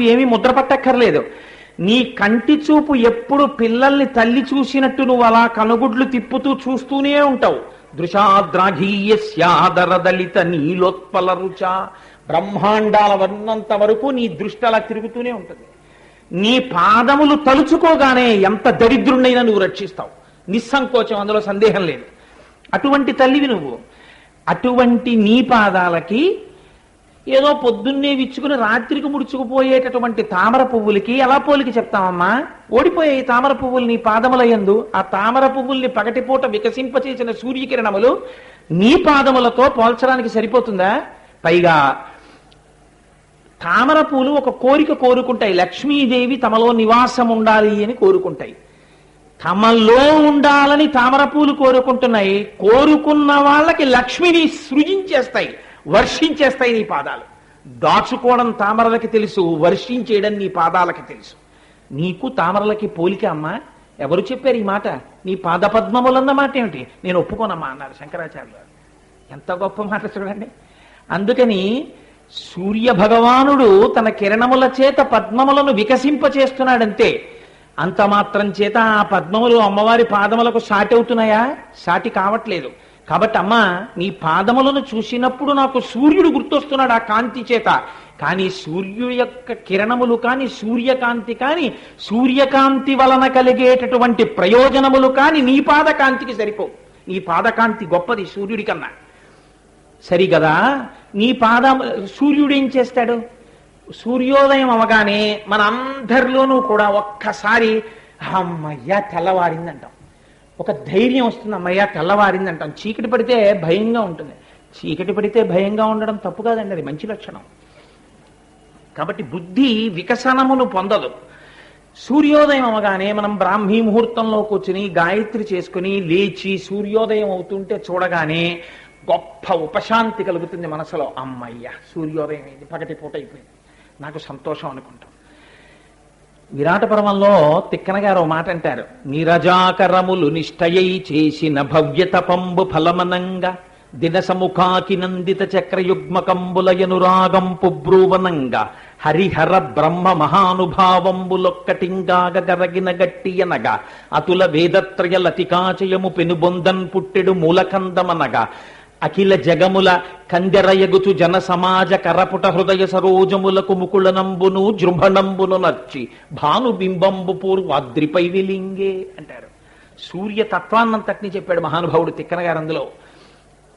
నువ్వేమీ ముద్ర పట్టక్కర్లేదు. నీ కంటి చూపు ఎప్పుడు పిల్లల్ని తల్లి చూసినట్టు నువ్వు అలా కనుగుడ్లు తిప్పుతూ చూస్తూనే ఉంటావు. దృశాద్రాఘీయస్యాదర దళిత నీలోత్పల రుచ. బ్రహ్మాండాల ఉన్నంత వరకు నీ దృష్టి అలా తిరుగుతూనే ఉంటుంది. నీ పాదములు తలుచుకోగానే ఎంత దరిద్రుణ్ణైనా నువ్వు రక్షిస్తావు. నిస్సంకోచం అందులో సందేహం లేదు. అటువంటి తల్లివి నువ్వు. అటువంటి నీ పాదాలకి ఏదో పొద్దున్నే విచ్చుకుని రాత్రికి ముడుచుకుపోయేటటువంటి తామర పువ్వులకి ఎలా పోలికి చెప్తామమ్మా ఓడిపోయే ఈ తామర పువ్వులు నీ పాదములయందు ఆ తామర పువ్వుల్ని పగటిపూట వికసింపచేసిన సూర్యకిరణములు నీ పాదములతో పోల్చడానికి సరిపోతుందా? పైగా తామర పూలు ఒక కోరిక కోరుకుంటాయి. లక్ష్మీదేవి తమలో నివాసం ఉండాలి అని కోరుకుంటాయి. తమలో ఉండాలని తామర పూలు కోరుకుంటున్నాయి. కోరుకున్న వాళ్ళకి లక్ష్మిని సృజించేస్తాయి. వర్షించేస్తాయి నీ పాదాలు. దాచుకోవడం తామరలకి తెలుసు వర్షించేయడం నీ పాదాలకి తెలుసు. నీకు తామరలకి పోలిక అమ్మా ఎవరు చెప్పారు ఈ మాట? నీ పాద పద్మములన్న మాట ఏమిటి? నేను ఒప్పుకోనమ్మా అన్నారు శంకరాచార్యులు ఎంత గొప్ప మాట చూడండి. అందుకని సూర్య భగవానుడు తన కిరణముల చేత పద్మములను వికసింపచేస్తున్నాడంతే. అంత మాత్రం చేత ఆ పద్మములు అమ్మవారి పాదములకు సాటి అవుతున్నాయా? సాటి కావట్లేదు. కాబట్టి అమ్మ నీ పాదములను చూసినప్పుడు నాకు సూర్యుడు గుర్తొస్తున్నాడు ఆ కాంతి చేత. కానీ సూర్యు యొక్క కిరణములు కాని సూర్యకాంతి కాని సూర్యకాంతి వలన కలిగేటటువంటి ప్రయోజనములు కాని నీ పాదకాంతికి సరిపోవు. నీ పాదకాంతి గొప్పది సూర్యుడి కన్నా. సరిగదా? నీ పాద సూర్యుడు ఏం చేస్తాడు? సూర్యోదయం అవగానే మన అందరిలోనూ కూడా ఒక్కసారి అమ్మయ్యా తెల్లవారిందంటాం. ఒక ధైర్యం వస్తుంది. అమ్మయ్యా తెల్లవారిందంటాం. చీకటి పడితే భయంగా ఉంటుంది. చీకటి పడితే భయంగా ఉండడం తప్పు కాదండి అది మంచి లక్షణం. కాబట్టి బుద్ధి వికసనమును పొందదు. సూర్యోదయం అవగానే మనం బ్రాహ్మీ ముహూర్తంలో కూర్చుని గాయత్రి చేసుకుని లేచి సూర్యోదయం అవుతుంటే చూడగానే గొప్ప ఉపశాంతి కలుగుతుంది మనసులో. అమ్మయ్య సూర్యోదయం అయింది పగటి పూట అయిపోయింది. నాకు సంతోషం అనుకుంటాం. విరాట పర్వంలో తిక్కన గారు మాట అంటారు. నిరజాకరములు నిష్టయై చేసిన భవ్యతపంబు ఫలమనంగా దినసముఖాకి నందిత చక్రయుగ్మకంబులయనురాగంపు బ్రూవనంగా హరిహర బ్రహ్మ మహానుభావంబులొక్కటింగాగ గరగిన గట్టియనగా అతుల వేదత్రయ లతికాచయము పెనుబొందన్ పుట్టెడు మూలకందమనగా అఖిల జగముల కందెరయగుచు జన సమాజ కరపుట హృదయ సరోజములకు ముకుళనంబును జృంభణంబును నర్చి భానుబింబంబు పూర్వాద్రిపై విలింగే అంటారు. సూర్య తత్వాన్నంతటిని చెప్పాడు మహానుభావుడు తిక్కన గారు అందులో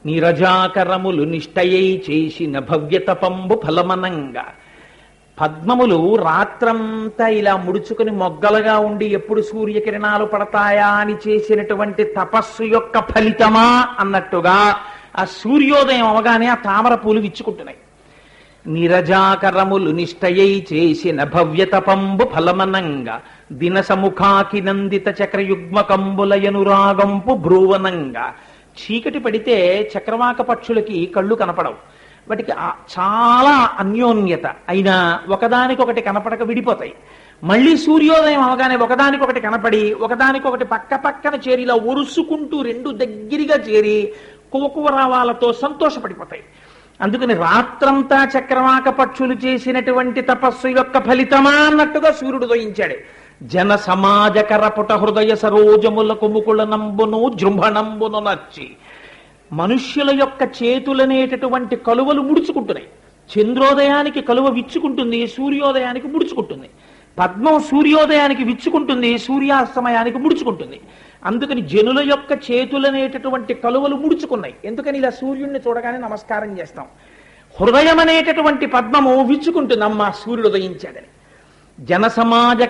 నిరజాకరములు నిష్టయై చేసిన భవ్యతపంబు ఫలమనంగా. పద్మములు రాత్రంతా ఇలా ముడుచుకుని మొగ్గలుగా ఉండి ఎప్పుడు సూర్యకిరణాలు పడతాయా అని చేసినటువంటి తపస్సు యొక్క ఫలితమా అన్నట్టుగా ఆ సూర్యోదయం అవగానే ఆ తామర పూలు విచ్చుకుంటున్నాయి. నిరజాకరములు నిష్టయై చేసిన భవ్యతపంబు ఫలమనంగా దిన సముఖాకి నందిత చక్రయుగ్మకంబులయనురాగంపు భ్రువనంగా. చీకటి పడితే చక్రవాక పక్షులకి కళ్ళు కనపడవు. వాటికి చాలా అన్యోన్యత. అయినా ఒకదానికొకటి కనపడక విడిపోతాయి. మళ్ళీ సూర్యోదయం అవగానే ఒకదానికొకటి కనపడి ఒకదానికొకటి పక్క పక్కన చేరి ఇలా ఒరుసుకుంటూ రెండు దగ్గరగా చేరి కువకువరావాలతో సంతోషపడిపోతాయి. అందుకని రాత్రంతా చక్రవాక పక్షులు చేసినటువంటి తపస్సు యొక్క ఫలితమా అన్నట్టుగా సూర్యుడు దోయించాడు. జన సమాజ కరపుట హృదయ సరోజముల ముకుళ నంబును జృంభణంబును నచ్చి మనుష్యుల యొక్క చేతులనేటటువంటి కలువలు ముడుచుకుంటున్నాయి. చంద్రోదయానికి కలువ విచ్చుకుంటుంది సూర్యోదయానికి ముడుచుకుంటుంది. పద్మం సూర్యోదయానికి విచ్చుకుంటుంది సూర్యాస్తమయానికి ముడుచుకుంటుంది. అందుకని జనుల యొక్క చేతులనేటటువంటి కలువలు ముడుచుకున్నాయి. ఎందుకని ఇలా సూర్యుడిని చూడగానే నమస్కారం చేస్తాం. హృదయం అనేటటువంటి పద్మము విచ్చుకుంటుంది అమ్మ సూర్యుడు ఉదయించాడని. జన సమాజ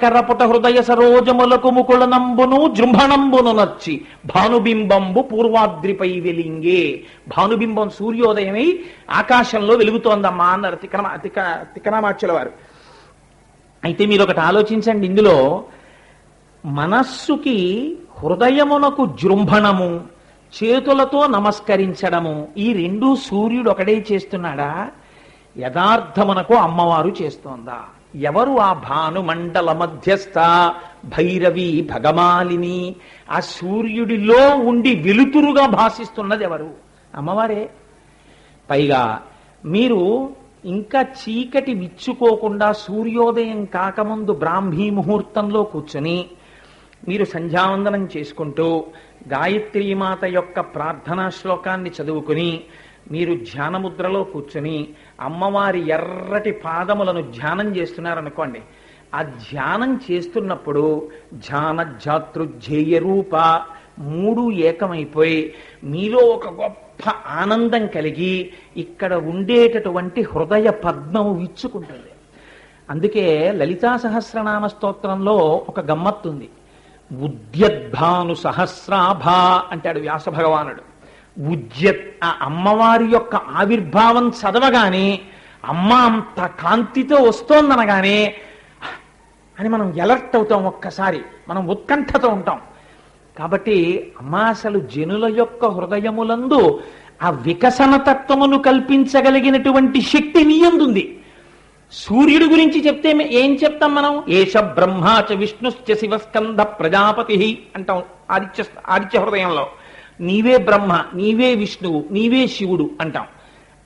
హృదయ సరోజములకు ముకుళనంబును జృంభణంబును నచ్చి భానుబింబంబు పూర్వాద్రిపై వెలింగే. భానుబింబం సూర్యోదయమై ఆకాశంలో వెలుగుతోందమ్మా అన్నారు తిక్కన తిక్క తిక్కనామాచ్యుల వారు అయితే మీరు ఒకటి ఆలోచించండి ఇందులో మనస్సుకి హృదయమునకు జృంభణము చేతులతో నమస్కరించడము ఈ రెండు సూర్యుడు ఒకడే చేస్తున్నాడా? యథార్థమునకు అమ్మవారు చేస్తోందా? ఎవరు ఆ భానుమండల మధ్యస్థ భైరవి భగమాలిని? ఆ సూర్యుడిలో ఉండి వెలుతురుగా భాషిస్తున్నది ఎవరు? అమ్మవారే. పైగా మీరు ఇంకా చీకటి విచ్చుకోకుండా సూర్యోదయం కాకముందు బ్రాహ్మీ ముహూర్తంలో కూర్చొని మీరు సంధ్యావందనం చేసుకుంటూ గాయత్రీమాత యొక్క ప్రార్థనా శ్లోకాన్ని చదువుకుని మీరు ధ్యానముద్రలో కూర్చుని అమ్మవారి ఎర్రటి పాదములను ధ్యానం చేస్తున్నారనుకోండి. ఆ ధ్యానం చేస్తున్నప్పుడు ధ్యాన జాతృధ్యేయ రూప మూడు ఏకమైపోయి మీలో ఒక గొప్ప ఆనందం కలిగి ఇక్కడ ఉండేటటువంటి హృదయ పద్మము విచ్చుకుంటుంది అందుకే లలితా సహస్రనామ స్తోత్రంలో ఒక గమ్మత్తుంది ఉద్యద్భాను సహస్రాభ అంటాడు వ్యాస భగవానుడు ఉద్యత్ ఆ అమ్మవారి యొక్క ఆవిర్భావం చదవగానే అమ్మ అంత కాంతితో వస్తోందనగానే అని మనం ఎలర్ట్ అవుతాం ఒక్కసారి మనం ఉత్కంఠతో ఉంటాం. కాబట్టి అమ్మ అసలు జనుల యొక్క హృదయములందు ఆ వికసన తత్వమును కల్పించగలిగినటువంటి శక్తి నీయందుంది సూర్యుడి గురించి చెప్తే ఏం చెప్తాం మనం? ఏష బ్రహ్మాచ విష్ణుశ్చ శివస్కంధ ప్రజాపతి అంటాం ఆదిత్య ఆదిత్య హృదయంలో. నీవే బ్రహ్మ నీవే విష్ణువు నీవే శివుడు అంటాం.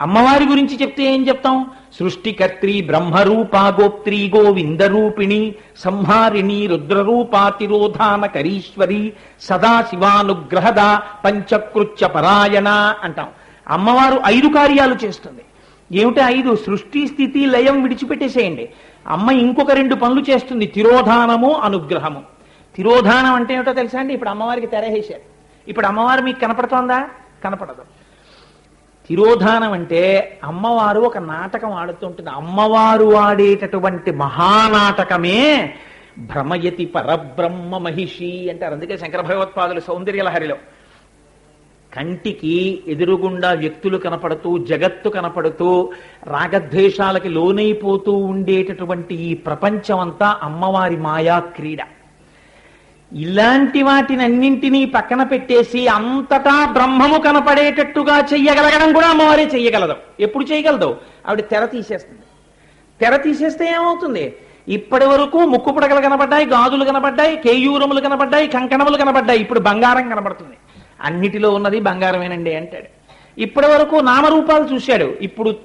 అమ్మవారి గురించి చెప్తే ఏం చెప్తాం? సృష్టికర్త్రి బ్రహ్మరూపా గోప్త్రి గోవింద రూపిణి సంహారిణి రుద్రరూపాతిరోధాన కరీశ్వరి సదాశివానుగ్రహద పంచకృత్య పరాయణ అంటాం. అమ్మవారు ఐదు కార్యాలు చేస్తుంది. ఏమిటి ఐదు? సృష్టి స్థితి లయం విడిచిపెట్టేసేయండి. అమ్మ ఇంకొక రెండు పనులు చేస్తుంది. తిరోధానము అనుగ్రహము. తిరోధానం అంటే ఏమిటో తెలుసా అండి? ఇప్పుడు అమ్మవారికి తెరహేశారు ఇప్పుడు అమ్మవారు మీకు కనపడుతోందా? కనపడదు. తిరోధానం అంటే అమ్మవారు ఒక నాటకం ఆడుతుంటుంది. అమ్మవారు ఆడేటటువంటి మహానాటకమే భ్రమయతి పరబ్రహ్మ మహిషి అంటారు. అందుకే శంకర భగవత్పాదులు సౌందర్యలహరిలో. కంటికి ఎదురుగుండా వ్యక్తులు కనపడుతూ జగత్తు కనపడుతూ రాగద్వేషాలకి లోనైపోతూ ఉండేటటువంటి ఈ ప్రపంచమంతా అమ్మవారి మాయా క్రీడ. ఇలాంటి వాటినన్నింటినీ పక్కన పెట్టేసి అంతటా బ్రహ్మము కనపడేటట్టుగా చెయ్యగలగడం కూడా అమ్మవారే చెయ్యగలదు. ఎప్పుడు చేయగలదు ఆవిడ తెర తీసేస్తుంది. తెర తీసేస్తే ఏమవుతుంది? ఇప్పటి వరకు ముక్కు పుడకలు కనపడ్డాయి గాజులు కనపడ్డాయి కేయూరములు కనపడ్డాయి కంకణములు కనపడ్డాయి ఇప్పుడు బంగారం కనపడుతుంది అన్నిటిలో ఉన్నది బంగారమేనండి అంటాడు. ఇప్పటి వరకు నామరూపాలు చూశాడు. ఇప్పుడు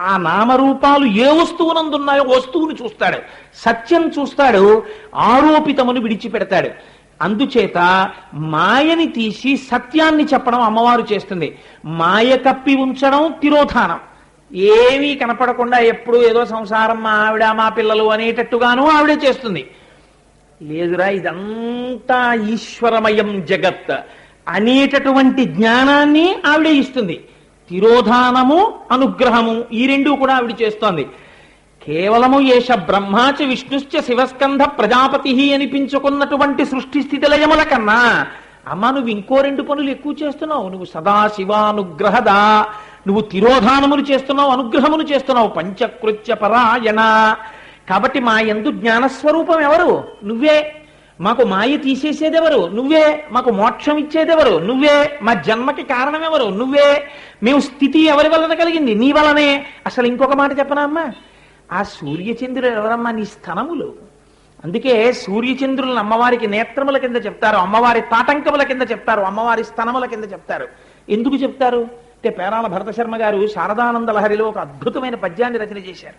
ఆ నామరూపాలు ఏ వస్తువునందున్నాయో వస్తువును చూస్తాడు. సత్యం చూస్తాడు ఆరోపితమును విడిచిపెడతాడు. అందుచేత మాయని తీసి సత్యాన్ని చెప్పడం అమ్మవారు చేస్తుంది. మాయ కప్పి ఉంచడం తిరోధానం. ఏమీ కనపడకుండా ఎప్పుడు ఏదో సంసారం మా ఆవిడ మా పిల్లలు అనేటట్టుగాను ఆవిడే చేస్తుంది. లేదురా ఇదంతా ఈశ్వరమయం జగత్. అనేటటువంటి జ్ఞానాన్ని ఆవిడే ఇస్తుంది. తిరోధానము అనుగ్రహము ఈ రెండు కూడా ఆవిడ చేస్తోంది. కేవలము ఏష బ్రహ్మాచ విష్ణుశ్చ శివస్కంధ ప్రజాపతి అనిపించుకున్నటువంటి సృష్టి స్థితిలయముల కన్నా అమ్మ నువ్వు ఇంకో రెండు పనులు ఎక్కువ చేస్తున్నావు. నువ్వు సదాశివానుగ్రహద నువ్వు తిరోధానములు చేస్తున్నావు అనుగ్రహములు చేస్తున్నావు. పంచకృత్య పరాయణ. కాబట్టి మా ఎందు జ్ఞానస్వరూపం ఎవరు? నువ్వే. మాకు మాయ తీసేసేదెవరు? నువ్వే. మాకు మోక్షం ఇచ్చేదెవరు? నువ్వే. మా జన్మకి కారణం ఎవరు నువ్వే. మేము స్థితి ఎవరి వలన కలిగింది? నీ వలనే. అసలు ఇంకొక మాట చెప్పనా అమ్మా? ఆ సూర్యచంద్రుడు ఎవరమ్మా నీ స్థనములు? అందుకే సూర్యచంద్రులను అమ్మవారికి నేత్రముల కింద చెప్తారు. అమ్మవారి తాటంకముల కింద చెప్తారు. అమ్మవారి స్థనముల కింద చెప్తారు. ఎందుకు చెప్తారు? అంటే పేరాల భరత శర్మ గారు శారదానంద లహరిలో ఒక అద్భుతమైన పద్యాన్ని రచన చేశారు.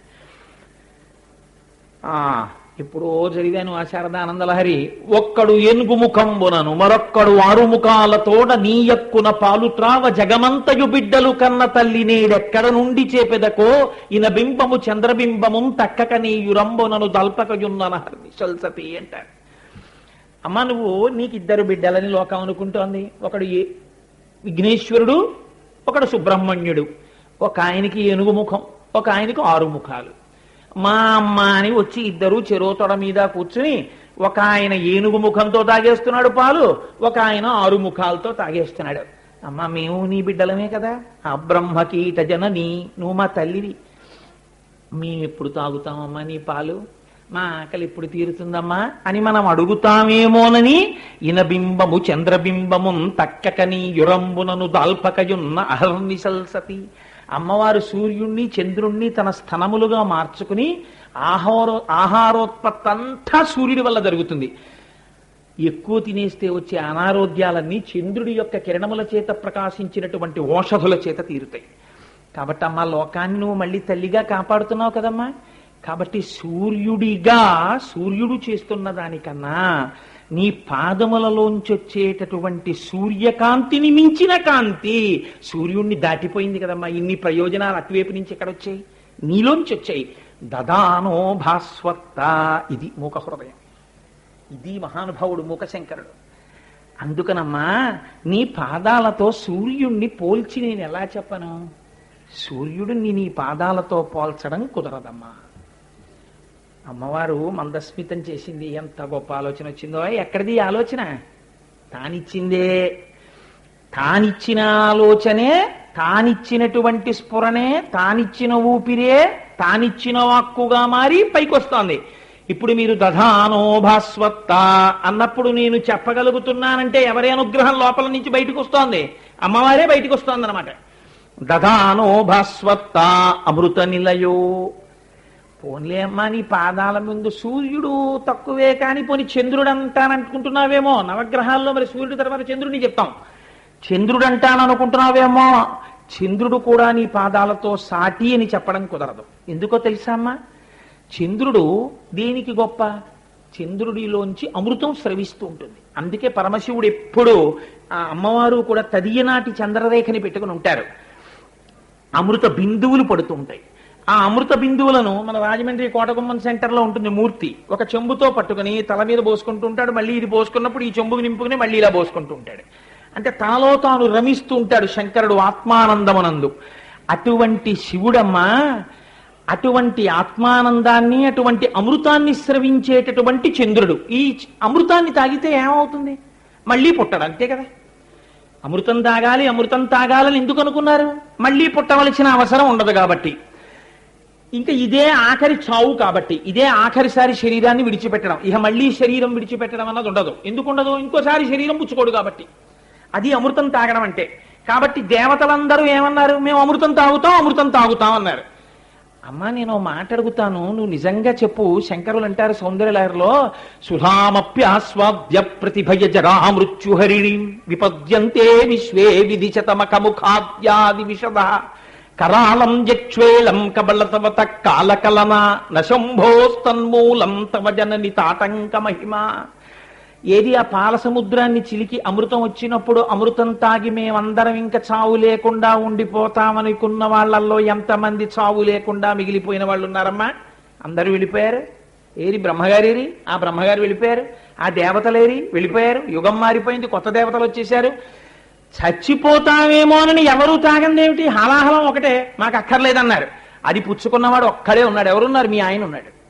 ఎప్పుడో చదివాను ఆ శారదానందలహరి. ఒక్కడు ఏనుగు ముఖంబునను మరొక్కడు ఆరుముఖాలతోడ నీయక్కున పాలు త్రావ జగమంతయు బిడ్డలు కన్న తల్లి నేడెక్కడ నుండి చేపెదకో? ఇన బింబము చంద్రబింబము తక్కక నీయురంబునను దల్పకయున్ననహరి సల్సతి అంటారు అమ్మ నువ్వు నీకు ఇద్దరు బిడ్డలని లోకం అనుకుంటోంది. ఒకడు ఏ- విఘ్నేశ్వరుడు ఒకడు సుబ్రహ్మణ్యుడు. ఒక ఆయనకి ఏనుగు ముఖం ఒక ఆయనకు ఆరు ముఖాలు మా అమ్మ అని వచ్చి ఇద్దరు చెరోతొడ మీద కూర్చుని ఒక ఆయన ఏనుగు ముఖంతో తాగేస్తున్నాడు పాలు ఒక ఆయన ఆరు ముఖాలతో తాగేస్తున్నాడు. అమ్మ మేము నీ బిడ్డలమే కదా. ఆ బ్రహ్మకీట జనని నువ్వు మా తల్లివి. మేము ఎప్పుడు తాగుతామమ్మా నీ పాలు? మా ఆకలి ఇప్పుడు తీరుతుందమ్మా అని మనం అడుగుతామేమోనని ఇనబింబము చంద్రబింబము తక్కకని యురంబునను దాల్పకయున్న అహర్నిశల్సతి అమ్మవారు సూర్యుణ్ణి చంద్రుణ్ణి తన స్థనములుగా మార్చుకుని ఆహారో ఆహారోత్పత్తి అంతా సూర్యుడి వల్ల జరుగుతుంది. ఎక్కువ తినేస్తే వచ్చే అనారోగ్యాలన్నీ చంద్రుడి యొక్క కిరణముల చేత ప్రకాశించినటువంటి ఓషధుల చేత తీరుతాయి. కాబట్టి అమ్మా లోకాన్ని నువ్వు మళ్ళీ తల్లిగా కాపాడుతున్నావు కదమ్మా. కాబట్టి సూర్యుడిగా సూర్యుడు చేస్తున్న దానికన్నా నీ పాదములలోంచి వచ్చేటటువంటి సూర్యకాంతిని మించిన కాంతి సూర్యుణ్ణి దాటిపోయింది కదమ్మా. ఇన్ని ప్రయోజనాలు అటువైపు నుంచి ఎక్కడ వచ్చాయి నీలోంచి వచ్చాయి దదానో భాస్వత్త. ఇది మూక హృదయం ఇది మహానుభావుడు మూకశంకరుడు. అందుకనమ్మా నీ పాదాలతో సూర్యుణ్ణి పోల్చి నేను ఎలా చెప్పను? సూర్యుడిని నీ పాదాలతో పోల్చడం కుదరదమ్మా. అమ్మవారు మందస్మితం చేసింది. ఎంత గొప్ప ఆలోచన వచ్చిందో. ఎక్కడిది ఆలోచన? తానిచ్చిందే. తానిచ్చిన ఆలోచనే తానిచ్చినటువంటి స్ఫురణే తానిచ్చిన ఊపిరే తానిచ్చిన వాక్కుగా మారి పైకొస్తోంది. ఇప్పుడు మీరు దధానో భాస్వత్త అన్నప్పుడు నేను చెప్పగలుగుతున్నానంటే ఎవరి అనుగ్రహం లోపల నుంచి బయటకు వస్తోంది అమ్మవారే బయటకు వస్తోంది అనమాట దధానో భాస్వత్త అమృత నిలయో. పోన్లే అమ్మా నీ పాదాల ముందు సూర్యుడు తక్కువే కానీ పోని చంద్రుడు అంటానంటుకుంటున్నావేమో నవగ్రహాల్లో మరి సూర్యుడు తర్వాత చంద్రుడిని చెప్తాం. చంద్రుడు అంటాననుకుంటున్నావేమో చంద్రుడు కూడా నీ పాదాలతో సాటి అని చెప్పడం కుదరదు. ఎందుకో తెలుసా అమ్మా? చంద్రుడు దేనికి గొప్ప? చంద్రుడిలోంచి అమృతం స్రవిస్తూ ఉంటుంది. అందుకే పరమశివుడు ఎప్పుడూ ఆ అమ్మవారు కూడా తదియనాటి చంద్రరేఖని పెట్టుకుని ఉంటారు. అమృత బిందువులు పడుతూ ఉంటాయి. ఆ అమృత బిందువులను మన రాజమండ్రి కోటగుమ్మం సెంటర్లో ఉంటుంది మూర్తి. ఒక చెంబుతో పట్టుకుని తల మీద పోసుకుంటూ ఉంటాడు మళ్ళీ ఇది పోసుకున్నప్పుడు ఈ చెంబుకి నింపుకుని మళ్ళీ ఇలా పోసుకుంటూ ఉంటాడు. అంటే తనలో తాను రమిస్తూ ఉంటాడు శంకరుడు ఆత్మానందమనందు. అటువంటి శివుడమ్మ అటువంటి ఆత్మానందాన్ని అటువంటి అమృతాన్ని స్రవించేటటువంటి చంద్రుడు. ఈ అమృతాన్ని తాగితే ఏమవుతుంది? మళ్ళీ పుట్టడు అంతే కదా? అమృతం తాగాలి అమృతం తాగాలని ఎందుకు అనుకున్నారు? మళ్ళీ పుట్టవలసిన అవసరం ఉండదు కాబట్టి. ఇంకా ఇదే ఆఖరి చావు కాబట్టి ఇదే ఆఖరిసారి శరీరాన్ని విడిచిపెట్టడం. ఇక మళ్ళీ శరీరం విడిచిపెట్టడం అన్నది ఉండదు. ఎందుకు ఉండదు ఇంకోసారి శరీరం పుచ్చుకోడు కాబట్టి. అది అమృతం తాగడం అంటే. కాబట్టి దేవతలందరూ ఏమన్నారు? మేము అమృతం తాగుతాం అమృతం తాగుతాం అన్నారు. అమ్మా నేను మాట అడుగుతాను. నువ్వు నిజంగా చెప్పు. శంకరులు అంటారు సౌందర్యలహరిలో సుధామప్యాస్వాద్య ప్రతిభయ జరా మృత్యుహరిణి విపద్యంతే విశ్వే విధిశతమఖముఖాద్యాది విషద. కరాళం జక్ష్వేళం కబలతవత కాలకలన నశంభోస్తన్మూలం తవ జనని తాటంక మహిమా. ఏది ఆ పాల సముద్రాన్ని చిలికి అమృతం వచ్చినప్పుడు అమృతం తాగి మేమందరం ఇంకా చావు లేకుండా ఉండిపోతామనుకున్న వాళ్ళల్లో ఎంతమంది చావు లేకుండా మిగిలిపోయిన వాళ్ళు ఉన్నారమ్మా అందరూ వెళ్ళిపోయారు? ఏరి బ్రహ్మగారేరి? ఆ బ్రహ్మగారు వెళ్ళిపోయారు. ఆ దేవతలేరి వెళ్ళిపోయారు? యుగం మారిపోయింది. కొత్త దేవతలు వచ్చేసారు చచ్చిపోతామేమోనని ఎవరూ తాగందేమిటి? హలాహలం ఒకటే. మాకు అక్కర్లేదన్నారు. అది పుచ్చుకున్నవాడు ఒక్కడే ఉన్నాడు. ఎవరున్నారు? మీ ఆయన ఉన్నాడు.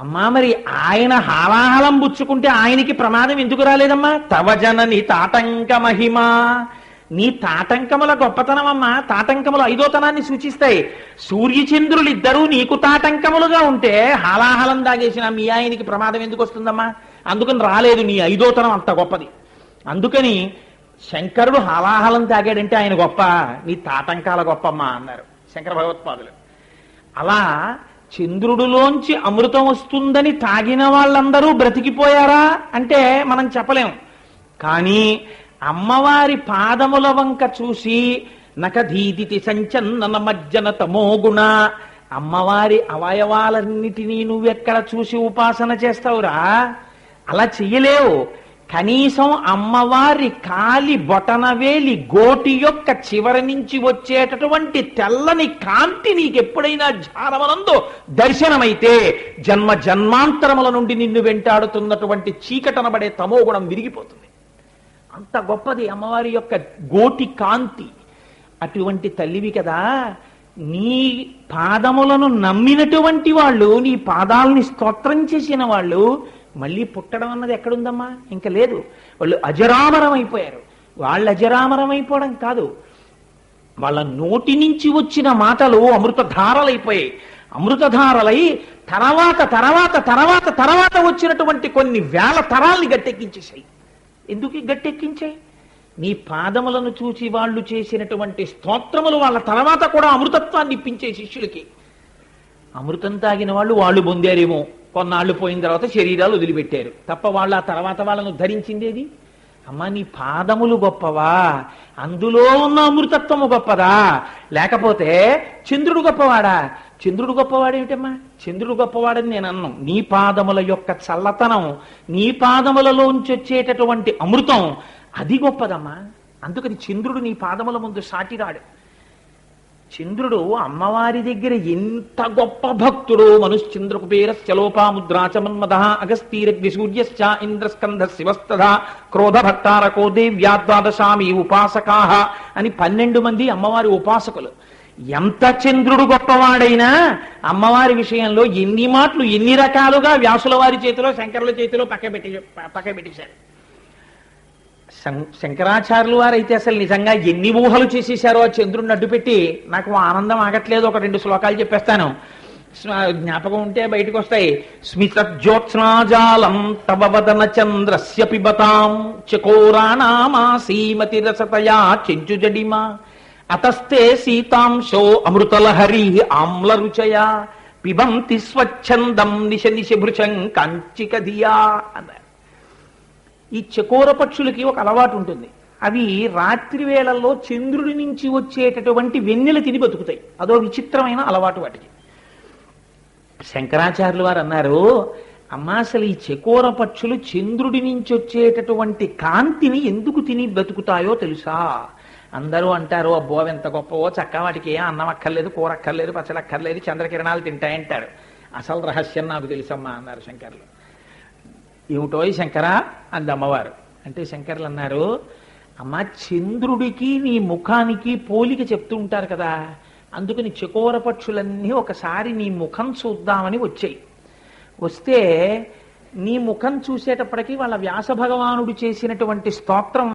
అమ్మా మరి ఆయన హాలాహలం పుచ్చుకుంటే ఆయనకి ప్రమాదం ఎందుకు రాలేదమ్మా? తవజనని తాటంక మహిమా. నీ తాటంకముల గొప్పతనం అమ్మా తాటంకములు ఐదోతనాన్ని సూచిస్తాయి. సూర్యచంద్రులు ఇద్దరూ నీకు తాటంకములుగా ఉంటే హాలాహలం దాగేసిన మీ ఆయనకి ప్రమాదం ఎందుకు వస్తుందమ్మా? అందుకని రాలేదు నీ ఐదోతనం అంత గొప్పది. అందుకని శంకరుడు హలాహలం తాగాడంటే ఆయన గొప్ప. నీ తాటంకాల గొప్పమ్మా అన్నారు. శంకర భగవత్పాదులు. అలా చంద్రుడిలోంచి అమృతం వస్తుందని తాగిన వాళ్ళందరూ బ్రతికిపోయారా అంటే మనం చెప్పలేం. కానీ అమ్మవారి పాదముల వంక చూసి నకధీదితి సంచందన మజ్జన తమోగుణ అమ్మవారి అవయవాలన్నిటినీ నువ్వెక్కడ చూసి ఉపాసన చేస్తావురా? అలా చెయ్యలేవు. కనీసం అమ్మవారి కాలి బొటనవేలి గోటి యొక్క చివరి నుంచి వచ్చేటటువంటి తెల్లని కాంతి నీకు ఎప్పుడైనా ధ్యానమనందో దర్శనమైతే జన్మ జన్మాంతరముల నుండి నిన్ను వెంటాడుతున్నటువంటి చీకటనబడే తమోగుణం విరిగిపోతుంది. అంత గొప్పది అమ్మవారి యొక్క గోటి కాంతి. అటువంటి తల్లివి కదా నీ పాదములను నమ్మినటువంటి వాళ్ళు నీ పాదాలని స్తోత్రం చేసిన వాళ్ళు మళ్ళీ పుట్టడం అన్నది ఎక్కడుందమ్మా? ఇంకా లేదు. వాళ్ళు అజరామరం అయిపోయారు వాళ్ళు అజరామరం అయిపోవడం కాదు. వాళ్ళ నోటి నుంచి వచ్చిన మాటలు అమృతధారలైపోయాయి. అమృతధారలై తర్వాత తర్వాత తర్వాత తర్వాత వచ్చినటువంటి కొన్ని వేల తరాల్ని గట్టెక్కించేసాయి ఎందుకు గట్టెక్కించాయి? నీ పాదములను చూచి వాళ్ళు చేసినటువంటి స్తోత్రములు వాళ్ళ తర్వాత కూడా అమృతత్వాన్ని ఇప్పించే శిష్యులకి. అమృతం తాగిన వాళ్ళు వాళ్ళు పొందారేమో. కొన్నాళ్ళు పోయిన తర్వాత శరీరాలు వదిలిపెట్టారు. తప్ప వాళ్ళు ఆ తర్వాత వాళ్ళను ధరించిందేది అమ్మ నీ పాదములు గొప్పవా? అందులో ఉన్న అమృతత్వము గొప్పదా? లేకపోతే చంద్రుడు గొప్పవాడా? చంద్రుడు గొప్పవాడేమిటమ్మా చంద్రుడు గొప్పవాడని నేను అన్ను. నీ పాదముల యొక్క చల్లతనం నీ పాదములలోంచి వచ్చేటటువంటి అమృతం అది గొప్పదమ్మా. అందుకని చంద్రుడు నీ పాదముల ముందు సాటిరాడు. చంద్రుడు అమ్మవారి దగ్గర ఎంత గొప్ప భక్తుడు మనుశ్చంద్ర కుబేరస్య లోపాముద్రాచమన్మద అగస్తీరగ్ని సూర్యశ్చ ఇంద్రస్కంధ శివస్తథ క్రోధ భక్తారకో దేవ్యాద్వాదశామి ఉపాసకాహ అని పన్నెండు మంది అమ్మవారి ఉపాసకులు. ఎంత చంద్రుడు గొప్పవాడైనా అమ్మవారి విషయంలో ఎన్ని మాటలు ఎన్ని రకాలుగా వ్యాసుల వారి చేతిలో శంకరుల చేతిలో పక్కబెట్టి పక్కబెట్టేశారు శంకరాచార్యులు వారైతే అసలు నిజంగా ఎన్ని ఊహలు చేసేసారో ఆ చంద్రుడిని అడ్డుపెట్టి నాకు ఆనందం ఆగట్లేదు. ఒక రెండు శ్లోకాలు చెప్పేస్తాను. జ్ఞాపకం ఉంటే బయటకు వస్తాయి స్మితజ్యోత్స్నాజాలం తవ వదన చంద్రస్య పిబతాం చకోరాణామా సీమతి రసతయా చెంచు జడిమా అతస్తే సీతాంశో అమృతలహరి ఆమ్ల రుచయా పిబంతి స్వచ్ఛందం నిశ నిశభృచం కాంచిక ధియా అన్నారు ఈ చకోర పక్షులకి ఒక అలవాటు ఉంటుంది. అవి రాత్రి వేళల్లో చంద్రుడి నుంచి వచ్చేటటువంటి వెన్నెల తిని బతుకుతాయి. అదో విచిత్రమైన అలవాటు వాటికి. శంకరాచార్యులు వారు అన్నారు అమ్మా అసలు ఈ చకోర పక్షులు చంద్రుడి నుంచి వచ్చేటటువంటి కాంతిని ఎందుకు తిని బతుకుతాయో తెలుసా? అందరూ అంటారు అబ్బో ఎంత గొప్పవో చక్క వాటికి ఏ అన్నం అక్కర్లేదు కూర అక్కర్లేదు పచ్చలు అక్కర్లేదు చంద్రకిరణాలు తింటాయంటారు. అసలు రహస్యం నాకు తెలుసమ్మా అన్నారు శంకర్లు. ఏమిటో శంకర అంది అమ్మవారు. అంటే శంకర్లు అన్నారు అమ్మ చంద్రుడికి నీ ముఖానికి పోలిక చెప్తూ ఉంటారు కదా అందుకని చకోర పక్షులన్నీ ఒకసారి నీ ముఖం చూద్దామని వచ్చాయి. వస్తే నీ ముఖం చూసేటప్పటికీ వాళ్ళ వ్యాస భగవానుడు చేసినటువంటి స్తోత్రం